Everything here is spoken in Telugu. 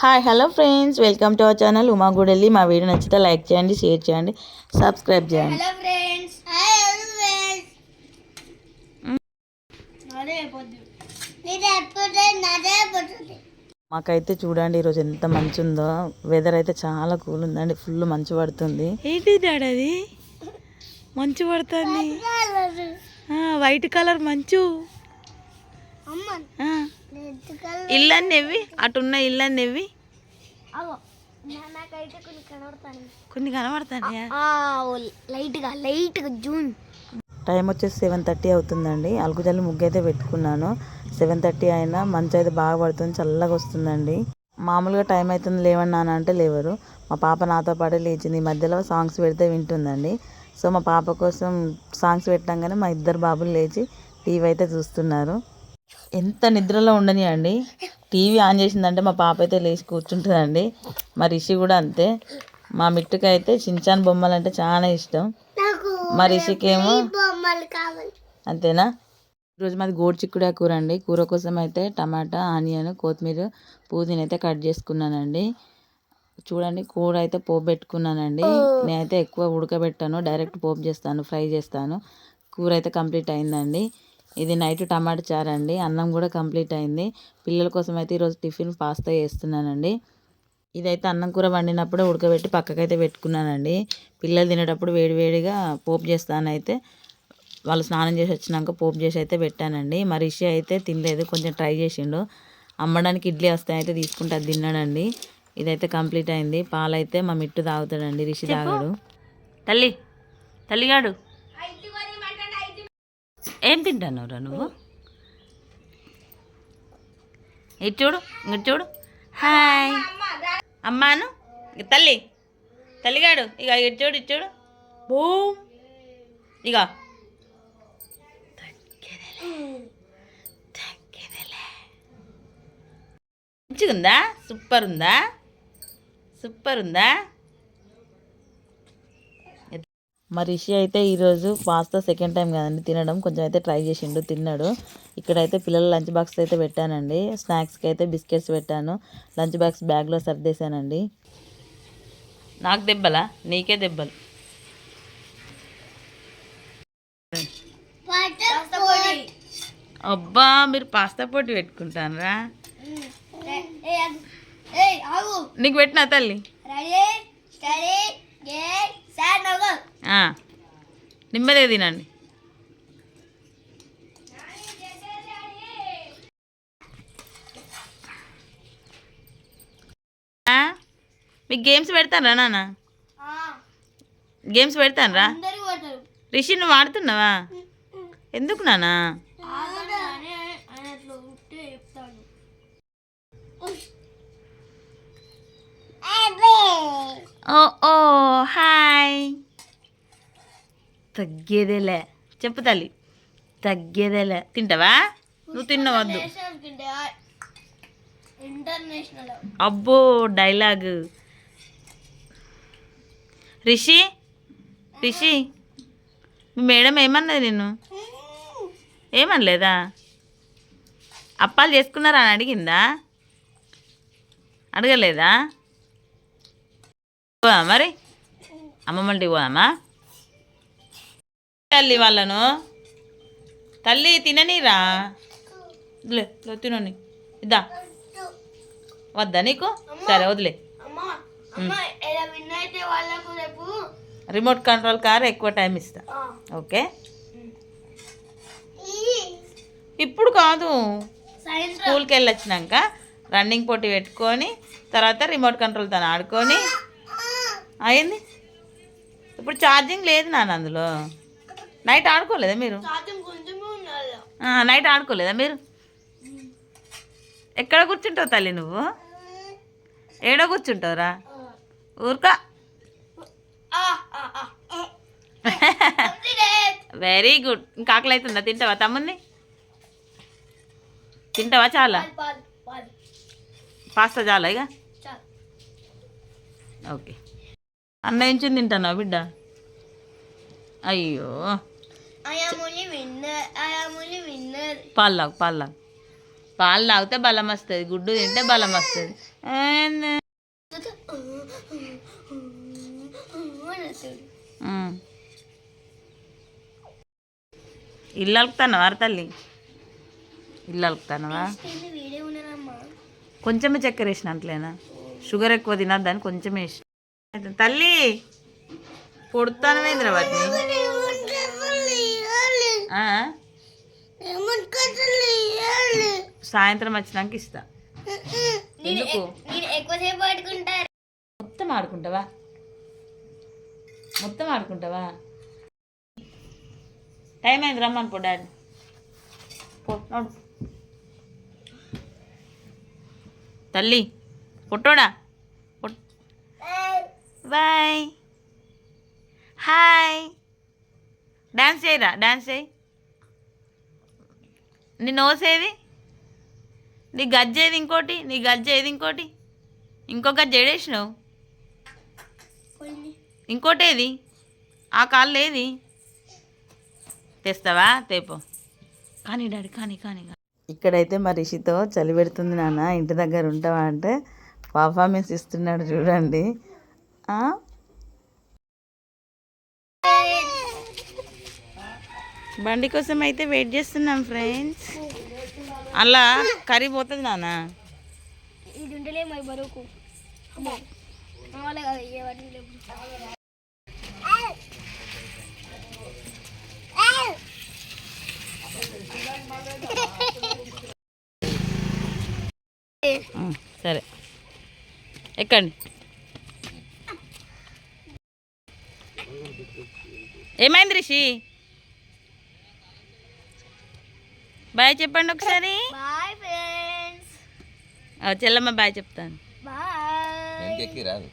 Hi hello friends. Welcome to our channel Uma Gudelli. మా వీడియో నచ్చితే లైక్ చేయండి షేర్ చేయండి సబ్స్క్రైబ్ చేయండి. Hello friends. Hi friends. అదే పొద్దు ఇది ఎప్పుడు నదే పొద్దు మాకైతే చూడండి ఈరోజు ఎంత మంచి ఉందో వెదర్ అయితే చాలా కూల్ ఉందండి. ఫుల్ మంచు పడుతుంది. ఏంటి డాడీ అది మంచు పడుతుంది. వైట్ కలర్ మంచు. ఇల్లన్ని ఎవ్వి అటున్న ఇల్లన్ని నాకైతే కొన్ని కనబడతాయా లైట్గా లైట్గా జూన్ టైం వచ్చేసి సెవెన్ థర్టీ అవుతుందండి. అలుకుజల్లి ముగ్గు అయితే పెట్టుకున్నాను. సెవెన్ థర్టీ అయినా మంచు అయితే బాగా పడుతుంది చల్లగా వస్తుందండి. మామూలుగా టైం అవుతుంది లేవండి నాన్న అంటే లేవరు. మా పాప నాతో పాటే లేచింది. ఈ మధ్యలో సాంగ్స్ పెడితే వింటుందండి. సో మా పాప కోసం సాంగ్స్ పెట్టంగానే మా ఇద్దరు బాబులు లేచి టీవీ అయితే చూస్తున్నారు. ఎంత నిద్రలో ఉండని అండి. టీవీ ఆన్ చేసిందంటే మా పాప అయితే లేచి కూర్చుంటుందండి. మా రిషి కూడా అంతే. మా మిట్టుకి అయితే చించాన్ బొమ్మలు అంటే చాలా ఇష్టం. మా రిషికేమో అంతేనా? ఈరోజు మాది గోడు చిక్కుడుకాయ కూర అండి కూర కోసం అయితే టమాటా ఆనియన్ కొత్తిమీర పుదీనా అయితే కట్ చేసుకున్నానండి. చూడండి కూర అయితే పోపు పెట్టుకున్నానండి. నేనైతే ఎక్కువ ఉడకబెట్టాను. డైరెక్ట్ పోపు చేస్తాను ఫ్రై చేస్తాను. కూర అయితే కంప్లీట్ అయిందండి. ఇది నైట్ టమాటా చారు అండి అన్నం కూడా కంప్లీట్ అయింది. పిల్లల కోసం అయితే ఈరోజు టిఫిన్ పాస్తా చేస్తున్నానండి. ఇదైతే అన్నం కూర వండినప్పుడే ఉడకబెట్టి పక్కకైతే పెట్టుకున్నానండి. పిల్లలు తినేటప్పుడు వేడివేడిగా పోపు చేస్తానైతే వాళ్ళు స్నానం చేసి వచ్చినాక పోపు చేసి అయితే పెట్టానండి. మా రిషి అయితే తినలేదు కొంచెం ట్రై చేసిండు. అమ్మడానికి ఇడ్లీ వస్తాయైతే తీసుకుంటే అది తిన్నాడండి. ఇదైతే కంప్లీట్ అయింది. పాలైతే మా మిట్టు తాగుతాడండి. రిషి తాగాడు. తల్లి తల్లిగాడు. ఏం తింటాను రా నువ్వు? ఇటు చూడు ఇంకటి చూడు. హాయ్. అమ్మాను ఇక తల్లి తల్లిగాడు ఇక ఇటు చూడు ఇటు చూడు. బూ ఇక. మంచిగా ఉందా సూపర్ ఉందా సూపర్ ఉందా మా రిషి అయితే ఈరోజు పాస్తా సెకండ్ టైం కదండి తినడం. కొంచెం అయితే ట్రై చేసిండు తిన్నాడు. ఇక్కడైతే పిల్లల లంచ్ బాక్స్ అయితే పెట్టానండి. స్నాక్స్కి అయితే బిస్కెట్స్ పెట్టాను. లంచ్ బాక్స్ బ్యాగ్లో సర్దేశానండి నాకు దెబ్బలా? నీకే దెబ్బలు. అబ్బా మీరు పాస్తా పొట్టి పెట్టుకుంటానరా. నీకు పెట్టినా తల్లి? నెమ్మదిగా తినండి. మీకు గేమ్స్ పెడతారా నాన్న? గేమ్స్ పెడతానరా? రిషి నువ్వు ఆడుతున్నావా? ఎందుకు నానా ఓ ఓ హాయ్ తగ్గేదేలే. చెప్పు తల్లి. తగ్గేదేలే. తింటావా? నువ్వు తిన్నవద్దు అబ్బో డైలాగ్ రిషి? రిషి? మీ మేడం ఏమన్నది నిన్ను? ఏమనలేదా? అప్పాలు చేసుకున్నారా అని అడిగిందా? అడగలేదా? పోదా మరి? అమ్మమ్మల్ని పోదామా? తల్లి వాళ్ళను? తల్లి తిననీరా? లే తినని. ఇద్దా. వద్దా నీకు? సరే వదిలే రిమోట్ కంట్రోల్ కార్ ఎక్కువ టైం ఇస్తా. ఓకే? ఇప్పుడు కాదు. స్కూల్కి వెళ్ళొచ్చినాక రన్నింగ్ పోటీ పెట్టుకొని తర్వాత రిమోట్ కంట్రోల్ తను ఆడుకొని అయింది ఇప్పుడు ఛార్జింగ్ లేదు నాన్న అందులో. నైట్ ఆడుకోలేదా మీరు? నైట్ ఆడుకోలేదా మీరు? ఎక్కడ కూర్చుంటావు తల్లి నువ్వు? ఏడో కూర్చుంటావురా? ఊరుకా. వెరీ గుడ్ ఇంకా ఆకలి అవుతుందా తింటావా తమ్ముంది తింటావా చాలా. పాస్తా చాలా ఇక. ఓకే అన్న ఎంచుని తింటానా బిడ్డ? అయ్యో. పాలు తాగు పాలు తాగు. పాలు తాగితే బలం వస్తుంది గుడ్డు తింటే బలం వస్తుంది. ఇల్లు అలుకుతానవా తల్లి? ఇల్లు అలుకుతానవా? కొంచెమే చక్కెర వేసిన అంతలేనా షుగర్ ఎక్కువ తినద్దని కొంచెం వేసిన తల్లి పొడుతానవేంద్ర వాటిని. ఆ? సాయంత్రం వచ్చినాక ఇస్తా. ఎందుకు? మొత్తం ఆడుకుంటావా? మొత్తం ఆడుకుంటావా? టైం అయింది రమ్మని పో డాడీ తల్లి పొట్టోడా పొట్- బాయ్. హాయ్. డాన్స్ చేయరా? డాన్స్ చేయి. నీ నోసేది నీ గజ్జేది ఇంకోటి? నీ గజ్జేది ఇంకోటి? ఇంకో గజ్జ ఏడేసినావు? ఇంకోటి ఏది? ఆ కాళ్ళు ఏది? తెస్తావా? తేపో కానీ డాడీ కానీ కానీ ఇక్కడైతే మా రిషితో చలి పెడుతుంది నాన్న. ఇంటి దగ్గర ఉంటావా అంటే పర్ఫార్మెన్స్ ఇస్తున్నాడు చూడండి? బండి కోసం అయితే వెయిట్ చేస్తున్నాం ఫ్రెండ్స్ అలా కర్రీ పోతుంది నాన్న. ఇది ఉండలే మరి బరువుకు అమ్మో వాళ్ళే కదా ఏ వాటి లేవు. ఉమ్, సరే ఎక్కండి ఏమైంది రిషి? బాయ్ చెప్పండి ఒకసారి. చెల్లమ్మ బాయ్ చెప్తాను. రాదు.